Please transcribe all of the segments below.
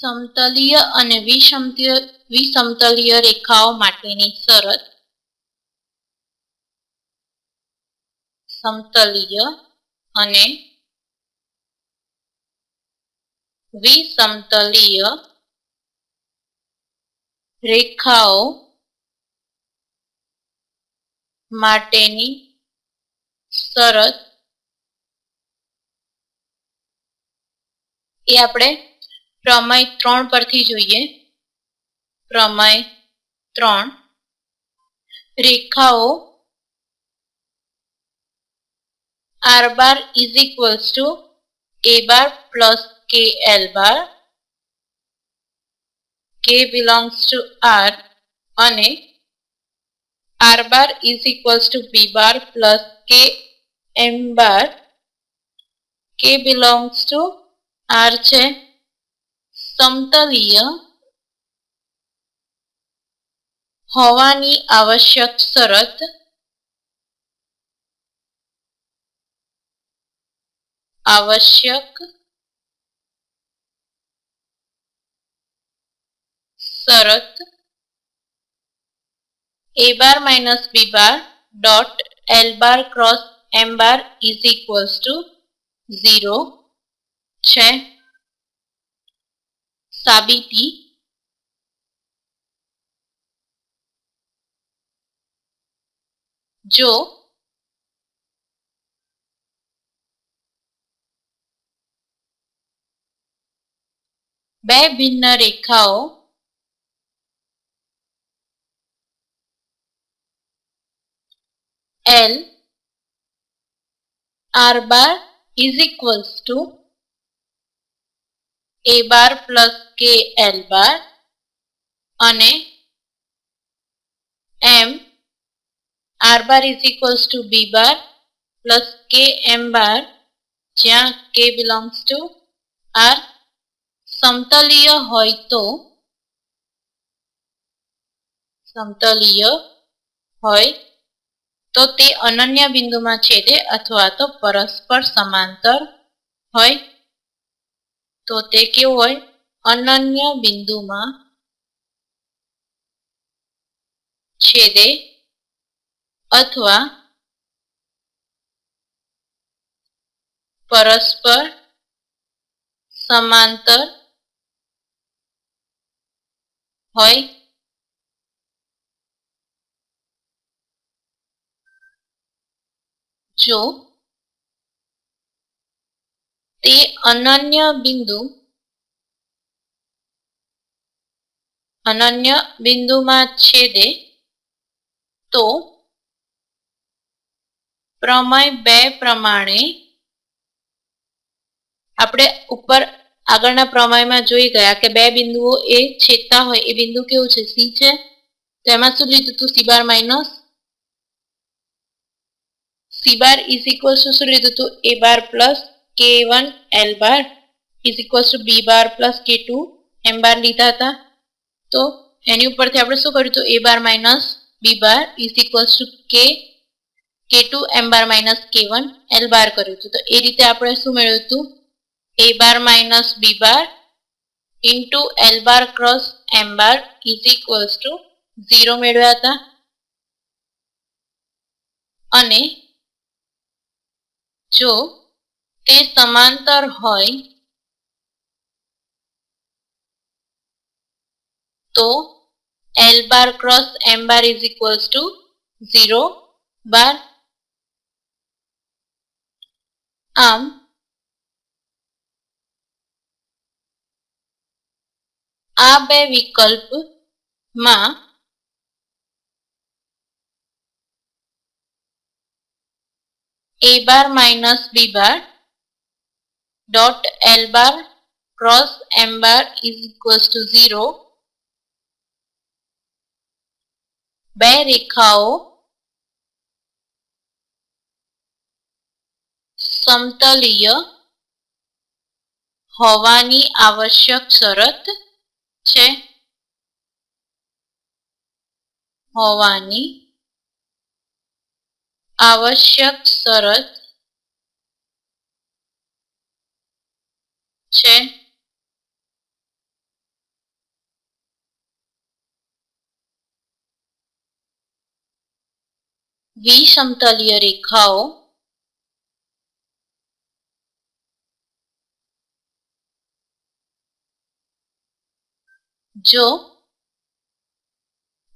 સમતલીય અને વિષમતીય વિષમતલીય રેખાઓ માટેની શરત સમતલીય અને વિસમતલીય રેખાઓ માટેની શરત એ આપણે प्रमय त्र पर प्रमय त्र रेखाओ R bar is equals to A bar plus K L bar K belongs to R R bar is equal to B bar plus K M bar K belongs to R समतलीय होवानी आवश्यक शरत आवश्यक शरत A bar minus B bar dot L bar cross M bar is equal to zero साबिती जो બે ભિન્ન રેખાઓ L R bar is equals to A bar plus K L bar અને M R bar is equals to B bar plus K M બાર જ્યાં k belongs to R સમતલીય હોય તો સમતલીય હોય તો તે અનન્ય બિંદુમાં છેદે અથવા તો પરસ્પર સમાંતર હોય તો તે કેવું હોય અનન્ય બિંદુમાં છેદે અથવા પરસ્પર સમાંતર હોય જો તે અનન્ય બિંદુ અનન્ય બિંદુમાં છેદે તો પ્રમેય બે પ્રમાણે આપણે ઉપર આગળના પ્રમેયમાં જોઈ ગયા કે બે બિંદુઓ એ છેદતા હોય એ બિંદુ કેવું છે સી છે તો એમાં શું લીધું હતું C bar minus C bar is equal શું લીધું હતું A bar plus k1 l bar is equals to B bar plus K two M લીધા હતા તો એની ઉપરથી આપણે શું કર્યું તો A bar minus B bar is equals to K K two M bar minus K one L કર્યું હતું તો એ રીતે આપણે શું મેળવ્યું હતું A bar minus B bar into L bar cross M bar is equals to zero મેળવ્યા હતા અને જો તે સમાંતર હોય તો L bar cross M bar is equals to 0 bar આમ આ બે વિકલ્પમાં A bar minus B bar dot L bar cross M bar is equals to 0 બે રેખાઓ સમતલીય હોવાની આવશ્યક શરત છે હોવાની આવશ્યક શરત છે વિષમતલીય રેખાઓ જો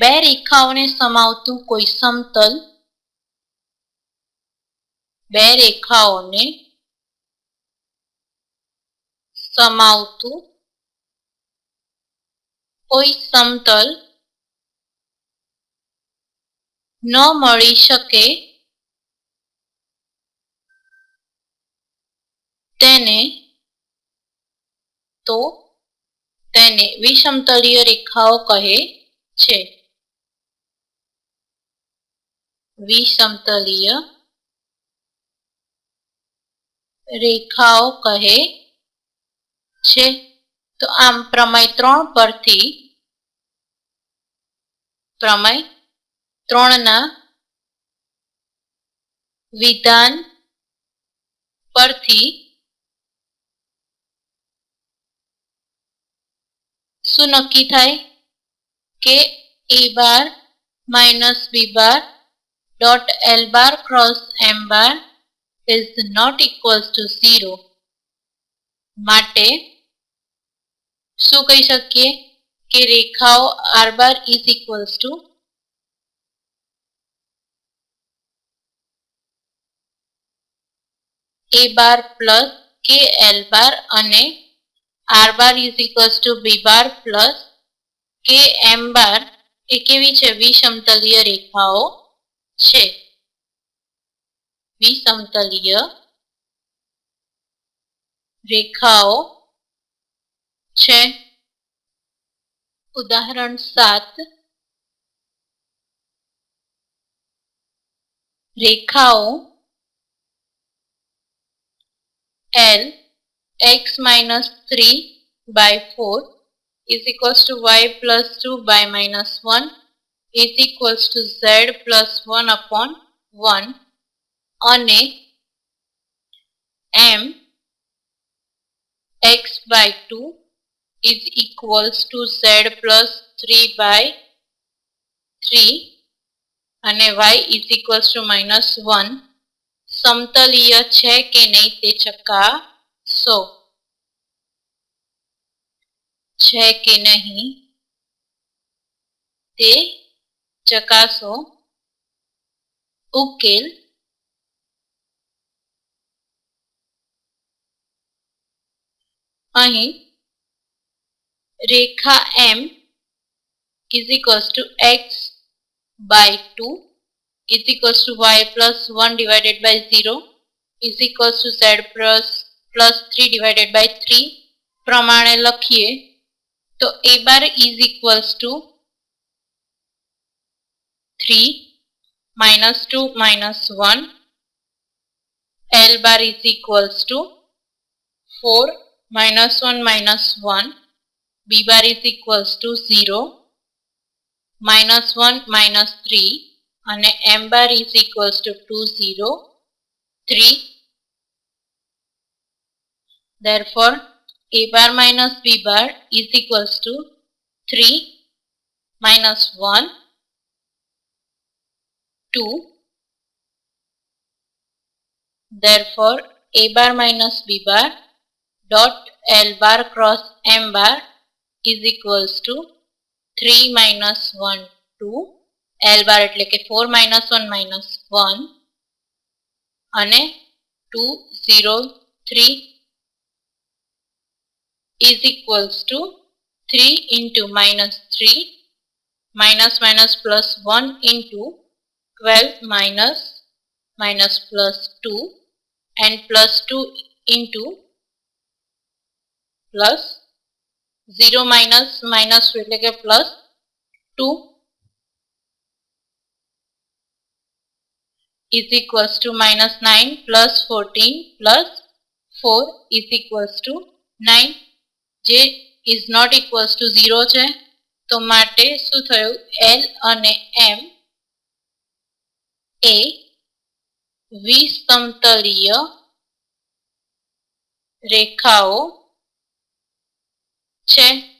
બે રેખાઓને સમાવતું કોઈ સમતલ બે રેખાઓને સમાવતું કોઈ સમતલ ન મળી શકે તેને તો તેને વિષમતલીય રેખાઓ કહે છે વિષમતલીય રેખાઓ કહે છે તો આમ પ્રમેય ત્રણ પરથી પ્રમેય ત્રણના વિધાન પરથી શું નક્કી થાય કે A bar minus B bar dot L bar cross M bar is not equals to 0 માટે શું કહી શકીએ કે રેખાઓ R bar is equals to A bar plus K L bar અને R bar is equals to B bar plus K M બાર એ કેવી છે વિષમતલીય રેખાઓ છે વિષમતલીય રેખાઓ उदाहरण सात रेखाओं L X minus three by four is equals to Y plus two by minus one is equals to Z plus one upon one अन M X by two is equals to z plus 3 by 3 અને y is equals to minus 1 સમતલીય છે કે નહીં તે ચકાસો છે કે નહીં તે ચકાસો ઉકેલ અહીં રેખા એમ is equals to x by 2 is equals to y plus 1 divided by 0 is equals to z plus plus 3 divided by 3 પ્રમાણે લખીએ તો a bar is equals to 3 minus 2 minus 1 l bar is equals to 4 minus 1 minus 1 b bar is equals to 0 minus 1 minus 3 And m bar is equals to 2 0 3 therefore a bar minus b bar is equals to 3 minus 1 2 therefore a bar minus b bar dot l bar cross m bar is equals to 3 minus 1 2 L bar at like 4 minus 1 minus 1 Ane 2 0 3 is equals to 3 into minus 3 minus minus plus 1 into 12 minus minus plus 2 and plus 2 into plus 0 -- એટલે કે + 2 it equals to -9 + 14 + 4 = 9 જે is not equal to 0 છે તો માટે શું થયું n અને m a વિસમતરીય રેખાઓ 谁？